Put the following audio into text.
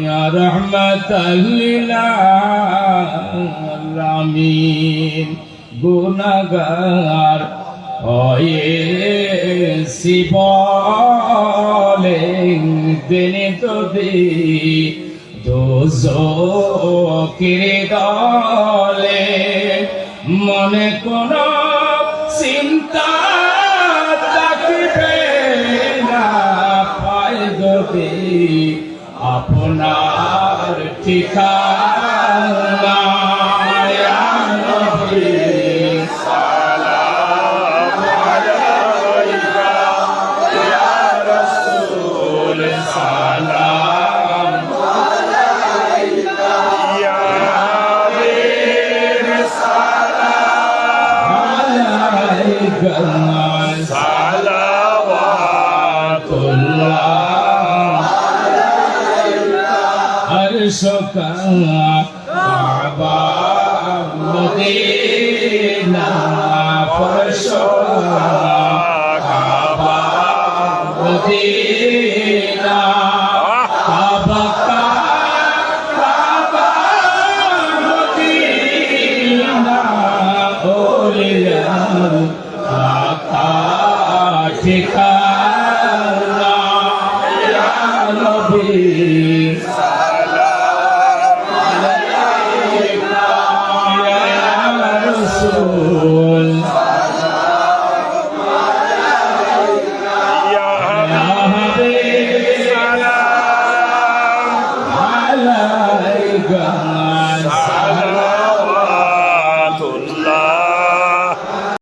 يا رحمة للعالمين গুণাগার হয়েছি বলে দিন যদি দোজকের দলে মনে কোন চিন্তা যদি আপনার ঠিকানা আরশকা কাবা মদিনা ফরশকা কাবা